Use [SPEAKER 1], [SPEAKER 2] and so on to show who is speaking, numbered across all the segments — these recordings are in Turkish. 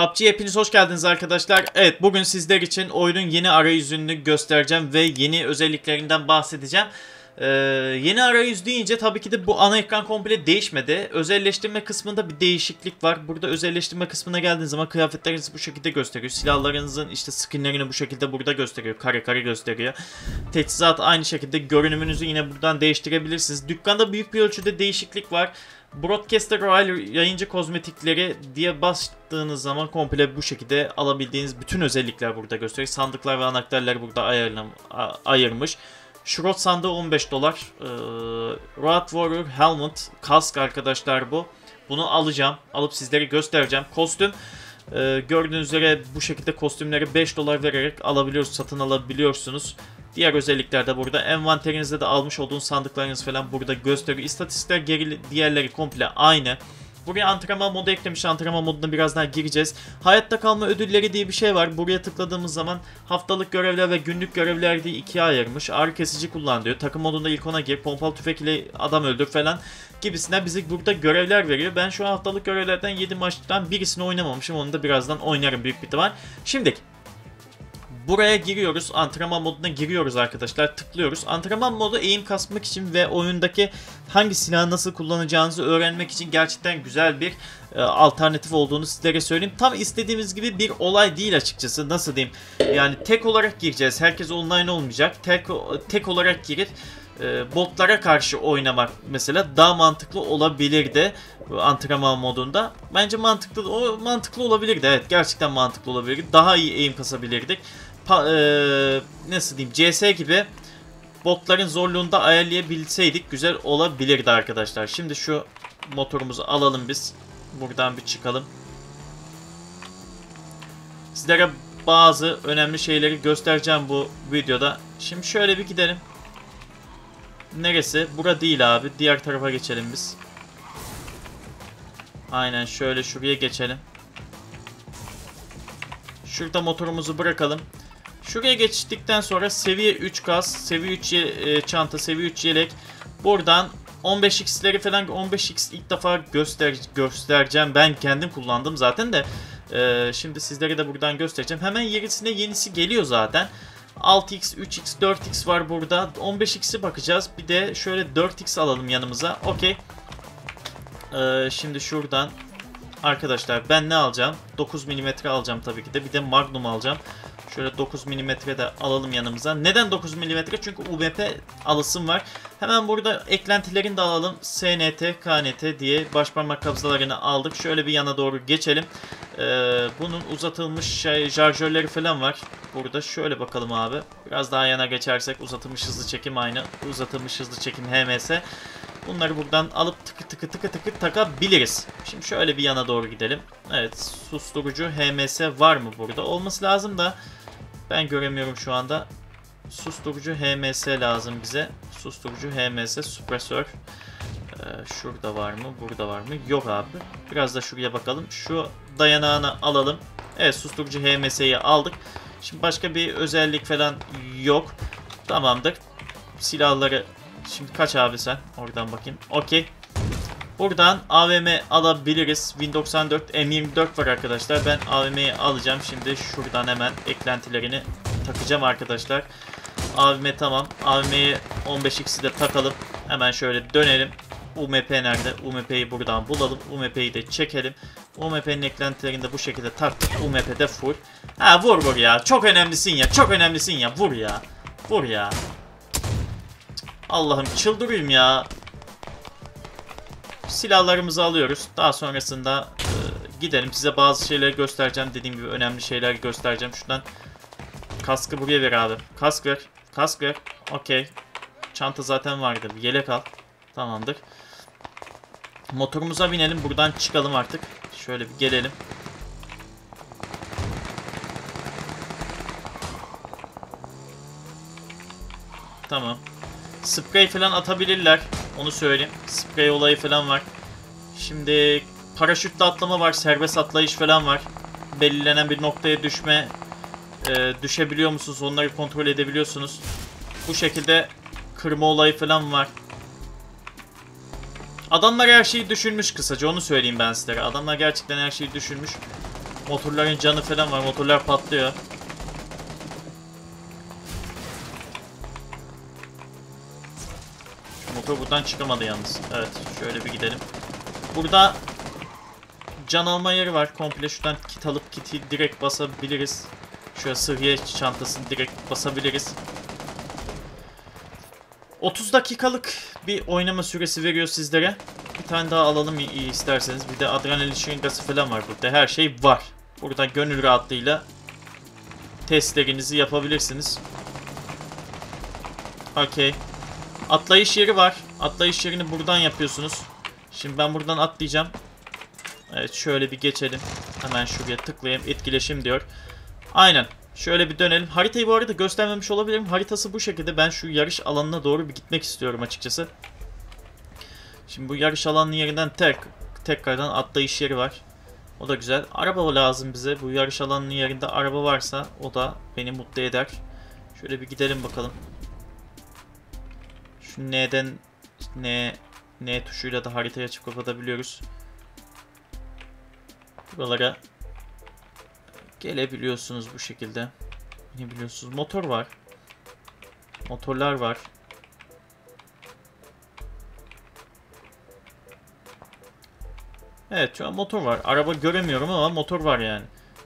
[SPEAKER 1] PUBG'ye hepiniz hoş geldiniz arkadaşlar. Evet bugün sizler için oyunun yeni arayüzünü göstereceğim ve yeni özelliklerinden bahsedeceğim. Ee, yeni arayüz deyince tabii ki de bu ana ekran komple değişmedi. Özelleştirme kısmında bir değişiklik var. Burada özelleştirme kısmına geldiğiniz zaman kıyafetlerinizi bu şekilde gösteriyor. Silahlarınızın işte skinlerini bu şekilde burada gösteriyor. Kare kare gösteriyor. Teçhizat aynı şekilde görünümünüzü yine buradan değiştirebilirsiniz. Dükkanda büyük bir ölçüde değişiklik var. Broadcaster Royal yayıncı kozmetikleri diye bastığınız zaman komple bu şekilde alabildiğiniz bütün özellikler burada gösteriyor. Sandıklar ve anahtarlar burada ayarlam ayırmış. Şurot sandığı 15 dolar. Ee, Road Warrior Helmet kask arkadaşlar bu. Bunu alacağım. Alıp sizlere göstereceğim. Kostüm ee, gördüğünüz üzere bu şekilde kostümleri 5 dolar vererek alabiliyoruz, satın alabiliyorsunuz. Diğer özellikler de burada. Envanterinizde de almış olduğunuz sandıklarınız falan burada gösteriyor. İstatistikler geri, diğerleri komple aynı. Buraya antrenman modu eklemiş. Antrenman moduna biraz daha gireceğiz. Hayatta kalma ödülleri diye bir şey var. Buraya tıkladığımız zaman haftalık görevler ve günlük görevler diye ikiye ayırmış. Ağrı kesici kullan diyor. Takım modunda ilk ona gir. Pompalı tüfek ile adam öldür falan gibisinden bize burada görevler veriyor. Ben şu haftalık görevlerden 7 maçtan birisini oynamamışım. Onu da birazdan oynarım büyük bir ihtimal. Şimdi Buraya giriyoruz. Antrenman moduna giriyoruz arkadaşlar. Tıklıyoruz. Antrenman modu eğim kasmak için ve oyundaki hangi silahı nasıl kullanacağınızı öğrenmek için gerçekten güzel bir e, alternatif olduğunu sizlere söyleyeyim. Tam istediğimiz gibi bir olay değil açıkçası. Nasıl diyeyim? Yani tek olarak gireceğiz. Herkes online olmayacak. Tek tek olarak girip e, botlara karşı oynamak mesela daha mantıklı olabilirdi antrenman modunda. Bence mantıklı o mantıklı olabilirdi. Evet gerçekten mantıklı olabilirdi. Daha iyi aim kasabilirdik. E, nasıl diyeyim CS gibi botların zorluğunu da ayarlayabilseydik güzel olabilirdi arkadaşlar. Şimdi şu motorumuzu alalım biz. Buradan bir çıkalım. Sizlere bazı önemli şeyleri göstereceğim bu videoda. Şimdi şöyle bir gidelim. Neresi? Bura değil abi. Diğer tarafa geçelim biz. Aynen şöyle şuraya geçelim. Şurada motorumuzu bırakalım. Şuraya geçtikten sonra seviye 3 gaz, seviye 3 e, çanta, seviye 3 yelek. Buradan 15x'leri falan 15x ilk defa göster göstereceğim. Ben kendim kullandım zaten de. E, şimdi sizlere de buradan göstereceğim. Hemen yerisine yenisi geliyor zaten. 6x, 3x, 4x var burada. 15x'i bakacağız. Bir de şöyle 4x alalım yanımıza. Okey. Ee, şimdi şuradan arkadaşlar ben ne alacağım? 9 mm alacağım tabii ki de. Bir de Magnum alacağım. Şöyle 9 mm de alalım yanımıza. Neden 9 mm? Çünkü UMP alısım var. Hemen burada eklentilerini de alalım. SNT, KNT diye baş parmak kabzalarını aldık. Şöyle bir yana doğru geçelim. Ee, bunun uzatılmış şey, şarjörleri falan var. Burada şöyle bakalım abi. Biraz daha yana geçersek uzatılmış hızlı çekim aynı. Uzatılmış hızlı çekim HMS. Bunları buradan alıp tıkı tıkı tıkı tıkı takabiliriz. Şimdi şöyle bir yana doğru gidelim. Evet susturucu HMS var mı burada? Olması lazım da ben göremiyorum şu anda. Susturucu HMS lazım bize. Susturucu HMS supresör. Ee, şurada var mı? Burada var mı? Yok abi. Biraz da şuraya bakalım. Şu dayanağını alalım. Evet susturucu HMS'yi aldık. Şimdi başka bir özellik falan yok. Tamamdır. Silahları Şimdi kaç abi sen? Oradan bakayım. Okey. Buradan AVM alabiliriz. Win 94 M24 var arkadaşlar. Ben AVM'yi alacağım. Şimdi şuradan hemen eklentilerini takacağım arkadaşlar. AVM tamam. AVM'yi 15x'i de takalım. Hemen şöyle dönelim. UMP nerede? UMP'yi buradan bulalım. UMP'yi de çekelim. UMP'nin eklentilerini de bu şekilde taktık. UMP de full. Ha vur vur ya. Çok önemlisin ya. Çok önemlisin ya. Vur ya. Vur ya. Allah'ım çıldırayım ya. Silahlarımızı alıyoruz. Daha sonrasında e, gidelim. Size bazı şeyleri göstereceğim. Dediğim gibi önemli şeyler göstereceğim. Şuradan kaskı buraya ver abi. Kask ver. Kask ver. Okey. Çanta zaten vardı. Yelek al. Tamamdır. Motorumuza binelim. Buradan çıkalım artık. Şöyle bir gelelim. Tamam. Sprey falan atabilirler. Onu söyleyeyim. Sprey olayı falan var. Şimdi paraşütle atlama var. Serbest atlayış falan var. Belirlenen bir noktaya düşme e, düşebiliyor musunuz? Onları kontrol edebiliyorsunuz. Bu şekilde kırma olayı falan var. Adamlar her şeyi düşünmüş kısaca onu söyleyeyim ben sizlere. Adamlar gerçekten her şeyi düşünmüş. Motorların canı falan var. Motorlar patlıyor. Motor buradan çıkamadı yalnız. Evet şöyle bir gidelim. Burada can alma yeri var. Komple şuradan kit alıp kiti direkt basabiliriz. Şöyle sıhhiye çantasını direkt basabiliriz. 30 dakikalık bir oynama süresi veriyor sizlere. Bir tane daha alalım isterseniz. Bir de adrenalin şırıngası falan var burada. Her şey var. Burada gönül rahatlığıyla testlerinizi yapabilirsiniz. Okey. Atlayış yeri var. Atlayış yerini buradan yapıyorsunuz. Şimdi ben buradan atlayacağım. Evet şöyle bir geçelim. Hemen şuraya tıklayayım. Etkileşim diyor. Aynen. Şöyle bir dönelim. Haritayı bu arada göstermemiş olabilirim. Haritası bu şekilde. Ben şu yarış alanına doğru bir gitmek istiyorum açıkçası. Şimdi bu yarış alanının yerinden tek tekrardan atlayış yeri var. O da güzel. Araba lazım bize. Bu yarış alanının yerinde araba varsa o da beni mutlu eder. Şöyle bir gidelim bakalım. Şu N'den N N tuşuyla da haritaya açıp kapatabiliyoruz. Buralara gelebiliyorsunuz bu şekilde. Ne biliyorsunuz? Motor var. Motorlar var. Evet şu an motor var. Araba göremiyorum ama motor var yani.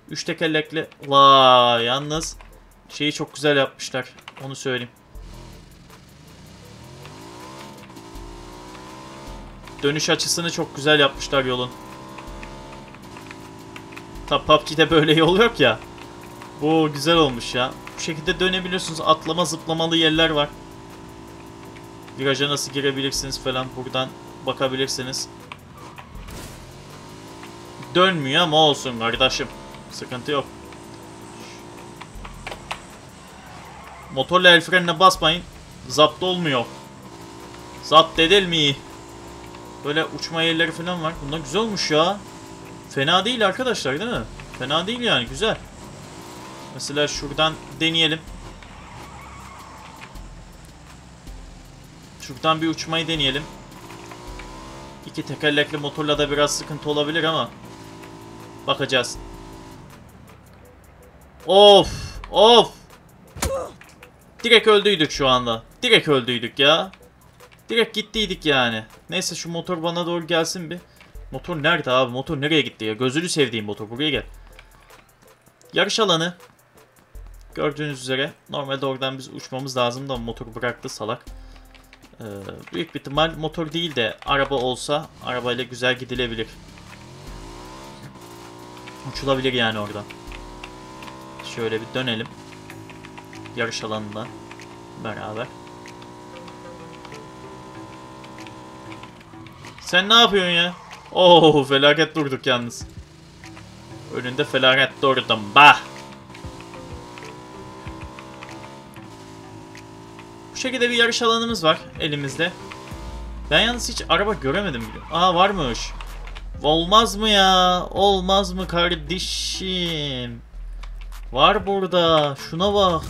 [SPEAKER 1] Üç tekerlekli. Vay yalnız şeyi çok güzel yapmışlar. Onu söyleyeyim. Dönüş açısını çok güzel yapmışlar yolun. Tabi PUBG'de böyle yol yok ya. Bu güzel olmuş ya. Bu şekilde dönebiliyorsunuz. Atlama zıplamalı yerler var. Viraja nasıl girebilirsiniz falan buradan bakabilirsiniz. Dönmüyor ama olsun kardeşim. Sıkıntı yok. Motorla el frenine basmayın. Zapt olmuyor. Zapt edilmiyor. Böyle uçma yerleri falan var. Bunlar güzel olmuş ya. Fena değil arkadaşlar değil mi? Fena değil yani güzel. Mesela şuradan deneyelim. Şuradan bir uçmayı deneyelim. İki tekerlekli motorla da biraz sıkıntı olabilir ama bakacağız. Of! Of! Direkt öldüydük şu anda. Direkt öldüydük ya. Direkt gittiydik yani. Neyse şu motor bana doğru gelsin bir. Motor nerede abi? Motor nereye gitti ya? Gözünü sevdiğim motor. Buraya gel. Yarış alanı. Gördüğünüz üzere. Normalde oradan biz uçmamız lazım da motor bıraktı salak. Ee, büyük bir ihtimal motor değil de araba olsa arabayla güzel gidilebilir. Uçulabilir yani oradan. Şöyle bir dönelim. Yarış alanında beraber. Sen ne yapıyorsun ya? Oo felaket durduk yalnız. Önünde felaket durdum. Bah! Bu şekilde bir yarış alanımız var elimizde. Ben yalnız hiç araba göremedim. Aa varmış. Olmaz mı ya? Olmaz mı kardeşim? Var burada. Şuna bak.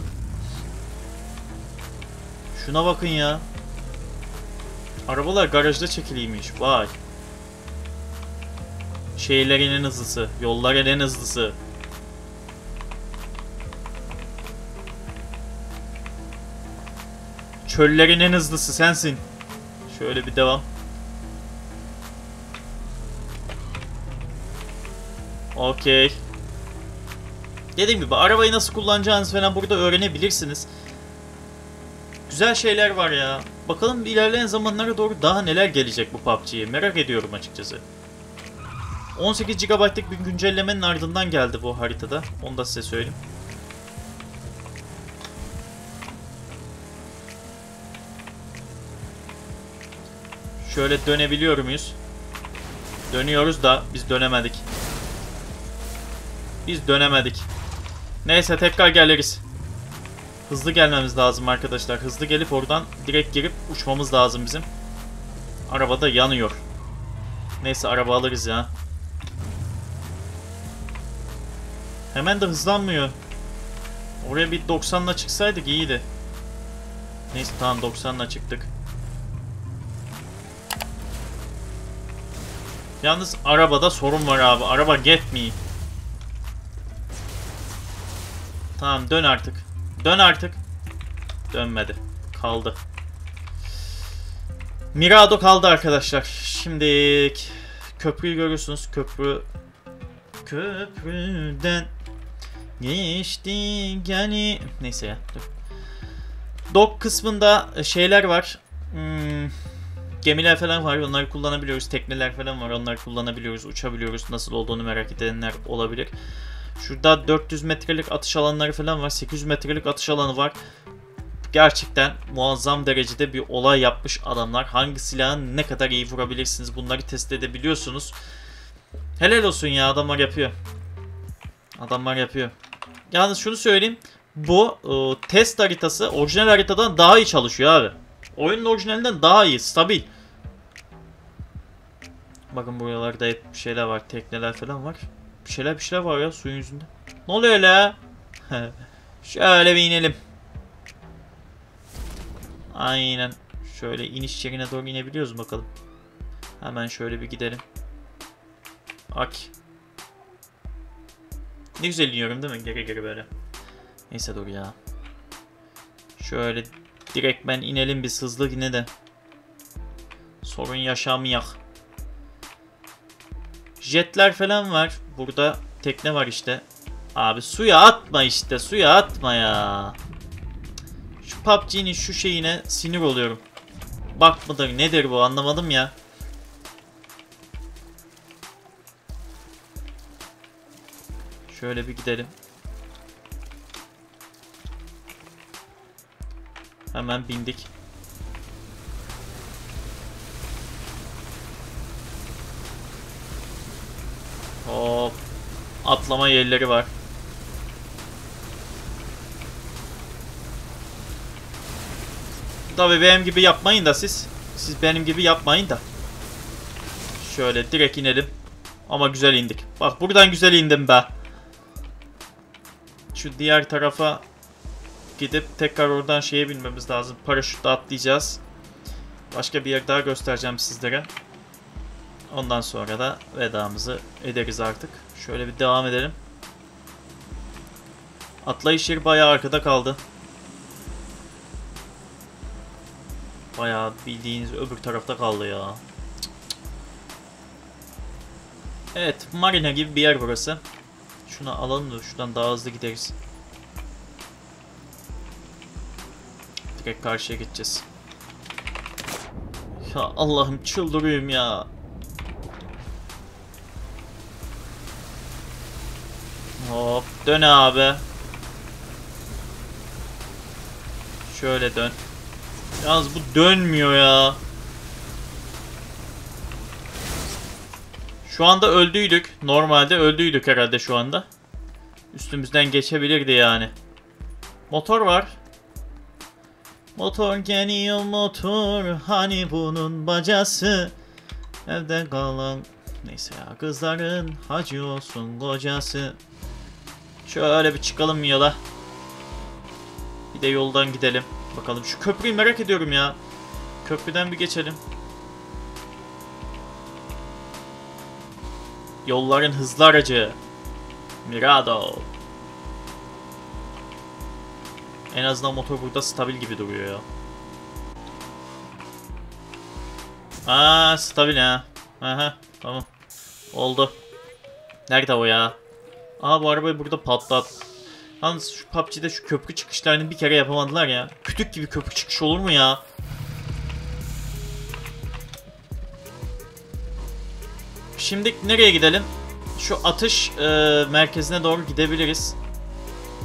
[SPEAKER 1] Şuna bakın ya. Arabalar garajda çekiliymiş. Vay. Şehirlerin en hızlısı. Yolların en hızlısı. Çöllerin en hızlısı sensin. Şöyle bir devam. Okey. Dediğim gibi arabayı nasıl kullanacağınızı falan burada öğrenebilirsiniz. Güzel şeyler var ya. Bakalım ilerleyen zamanlara doğru daha neler gelecek bu PUBG'ye. Merak ediyorum açıkçası. 18 GB'lık bir güncellemenin ardından geldi bu haritada. Onu da size söyleyeyim. Şöyle dönebiliyor muyuz? Dönüyoruz da biz dönemedik. Biz dönemedik. Neyse tekrar geliriz. Hızlı gelmemiz lazım arkadaşlar. Hızlı gelip oradan direkt girip uçmamız lazım bizim. Araba da yanıyor. Neyse araba alırız ya. Hemen de hızlanmıyor. Oraya bir 90'la çıksaydık iyiydi. Neyse tamam 90'la çıktık. Yalnız arabada sorun var abi. Araba get me. Tamam dön artık. Dön artık. Dönmedi. Kaldı. Mirado kaldı arkadaşlar. Şimdi köprüyü görüyorsunuz. Köprü köprüden geçti yani neyse ya. Dur. Dock kısmında şeyler var. Hmm, gemiler falan var. Onları kullanabiliyoruz. Tekneler falan var. Onları kullanabiliyoruz. Uçabiliyoruz. Nasıl olduğunu merak edenler olabilir. Şurada 400 metrelik atış alanları falan var. 800 metrelik atış alanı var. Gerçekten muazzam derecede bir olay yapmış adamlar. Hangi silahın ne kadar iyi vurabilirsiniz bunları test edebiliyorsunuz. Helal olsun ya adamlar yapıyor. Adamlar yapıyor. Yalnız şunu söyleyeyim. Bu e, test haritası orijinal haritadan daha iyi çalışıyor abi. Oyunun orijinalinden daha iyi, stabil. Bakın buralarda hep şeyler var, tekneler falan var. Bir şeyler bir şeyler var ya suyun yüzünde. Ne oluyor la? Şöyle bir inelim. Aynen. Şöyle iniş yerine doğru inebiliyoruz bakalım. Hemen şöyle bir gidelim. Ak. Ne güzel iniyorum değil mi? Geri geri böyle. Neyse dur ya. Şöyle direkt ben inelim bir hızlı yine de. Sorun yaşamayak. Jetler falan var. Burada tekne var işte. Abi suya atma işte. Suya atma ya. Şu PUBG'nin şu şeyine sinir oluyorum. Bak mıdır nedir bu anlamadım ya. Şöyle bir gidelim. Hemen bindik. Hop. Atlama yerleri var. Tabii benim gibi yapmayın da siz. Siz benim gibi yapmayın da. Şöyle direkt inelim. Ama güzel indik. Bak buradan güzel indim be. Şu diğer tarafa gidip tekrar oradan şeye binmemiz lazım. Paraşütle atlayacağız. Başka bir yer daha göstereceğim sizlere. Ondan sonra da vedamızı ederiz artık. Şöyle bir devam edelim. Atlayış yeri bayağı arkada kaldı. Bayağı bildiğiniz öbür tarafta kaldı ya. Evet, marina gibi bir yer burası. Şunu alalım da şuradan daha hızlı gideriz. Direkt karşıya geçeceğiz. Ya Allah'ım çıldırıyorum ya. Hop dön abi. Şöyle dön. Yalnız bu dönmüyor ya. Şu anda öldüydük. Normalde öldüydük herhalde şu anda. Üstümüzden geçebilirdi yani. Motor var. Motor geliyor motor. Hani bunun bacası. Evde kalan. Neyse ya kızların hacı olsun kocası. Şöyle bir çıkalım yola. Bir de yoldan gidelim. Bakalım şu köprüyü merak ediyorum ya. Köprüden bir geçelim. Yolların hızlı aracı. Mirado. En azından motor burada stabil gibi duruyor ya. Aa stabil ha. Aha tamam. Oldu. Nerede o ya? Aa bu arabayı burada patlat. Yalnız şu PUBG'de şu köprü çıkışlarını bir kere yapamadılar ya. Kütük gibi köprü çıkışı olur mu ya? Şimdi nereye gidelim? Şu atış e, merkezine doğru gidebiliriz.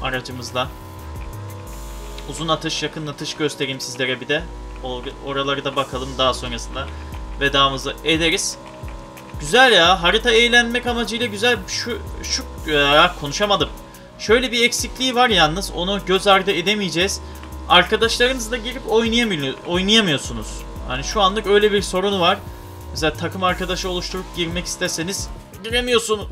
[SPEAKER 1] Aracımızla. Uzun atış, yakın atış göstereyim sizlere bir de. Or oraları da bakalım daha sonrasında. Vedamızı ederiz. Güzel ya. Harita eğlenmek amacıyla güzel. Şu şu ya, konuşamadım. Şöyle bir eksikliği var yalnız. Onu göz ardı edemeyeceğiz. Arkadaşlarınızla girip oynayamıyor, oynayamıyorsunuz. Hani şu anlık öyle bir sorunu var. Mesela takım arkadaşı oluşturup girmek isteseniz giremiyorsunuz.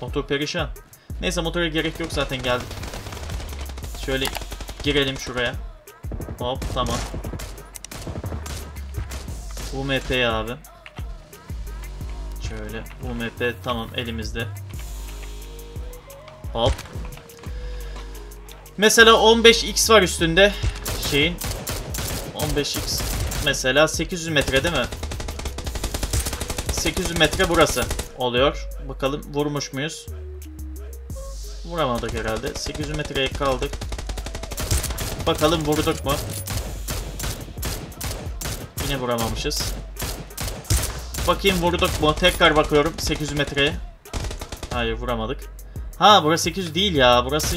[SPEAKER 1] Motor perişan. Neyse motora gerek yok zaten geldik. Şöyle girelim şuraya. Hop tamam. UMP abi. Şöyle UMP tamam elimizde. Hop. Mesela 15x var üstünde şeyin. 15x mesela 800 metre değil mi? 800 metre burası oluyor. Bakalım vurmuş muyuz? Vuramadık herhalde. 800 metreye kaldık. Bakalım vurduk mu? Yine vuramamışız. Bakayım vurduk mu? Tekrar bakıyorum 800 metreye. Hayır vuramadık. Ha burası 800 değil ya. Burası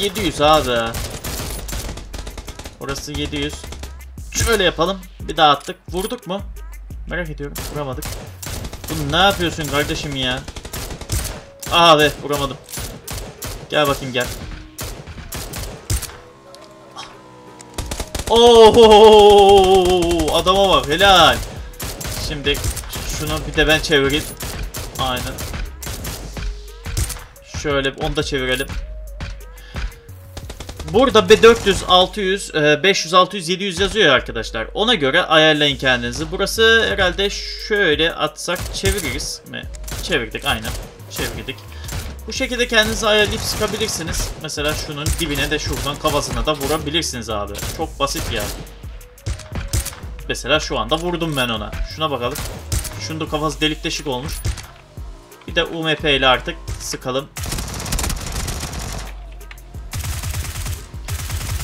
[SPEAKER 1] 700 abi. Burası 700. Şöyle yapalım. Bir daha attık. Vurduk mu? Merak ediyorum. Vuramadık. Bu ne yapıyorsun kardeşim ya? Abi vuramadım. Gel bakayım gel. Oo adama bak helal. Şimdi şunu bir de ben çevireyim. Aynen. Şöyle onu da çevirelim. Burada B400, 600, 500, 600, 700 yazıyor arkadaşlar. Ona göre ayarlayın kendinizi. Burası herhalde şöyle atsak çeviririz mi? Çevirdik aynen. Çevirdik. Bu şekilde kendinizi ayarlayıp sıkabilirsiniz. Mesela şunun dibine de şuradan kafasına da vurabilirsiniz abi. Çok basit ya. Mesela şu anda vurdum ben ona. Şuna bakalım. Şunun da kafası delik deşik olmuş. Bir de UMP ile artık sıkalım.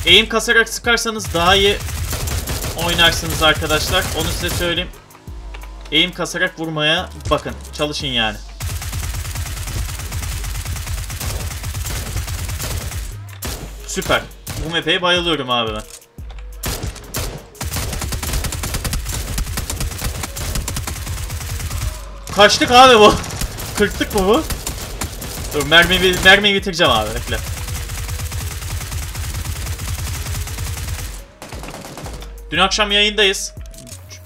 [SPEAKER 1] Aim kasarak sıkarsanız daha iyi oynarsınız arkadaşlar. Onu size söyleyeyim. Aim kasarak vurmaya bakın. Çalışın yani. Süper. Bu map'e bayılıyorum abi ben. Kaçtık abi bu. Kırktık mı bu? Dur mermiyi, mermiyi bitireceğim abi bekle. Dün akşam yayındayız.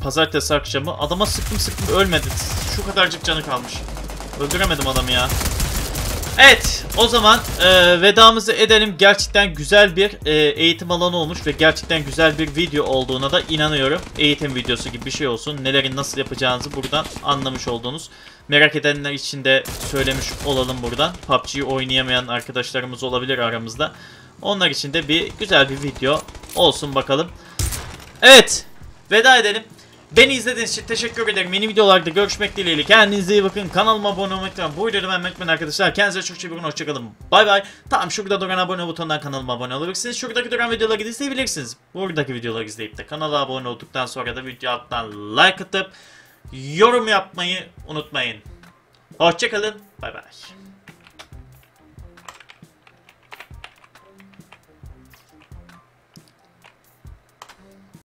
[SPEAKER 1] Pazartesi akşamı. Adama sıktım sıktım ölmedi. Şu kadarcık canı kalmış. Öldüremedim adamı ya. Evet o zaman e, vedamızı edelim. Gerçekten güzel bir e, eğitim alanı olmuş ve gerçekten güzel bir video olduğuna da inanıyorum. Eğitim videosu gibi bir şey olsun. Nelerin nasıl yapacağınızı buradan anlamış oldunuz. Merak edenler için de söylemiş olalım buradan. PUBG'yi oynayamayan arkadaşlarımız olabilir aramızda. Onlar için de bir güzel bir video olsun bakalım. Evet veda edelim. Beni izlediğiniz için teşekkür ederim. Yeni videolarda görüşmek dileğiyle. Kendinize iyi bakın. Kanalıma abone olmayı unutmayın. Bu videoda ben Mekmen arkadaşlar. Kendinize çok iyi bakın. Hoşçakalın. Bay bay. Tamam şurada duran abone butonundan kanalıma abone olabilirsiniz. Şuradaki duran videoları izleyebilirsiniz. Buradaki videoları izleyip de kanala abone olduktan sonra da video alttan like atıp yorum yapmayı unutmayın. Hoşçakalın. Bay bay.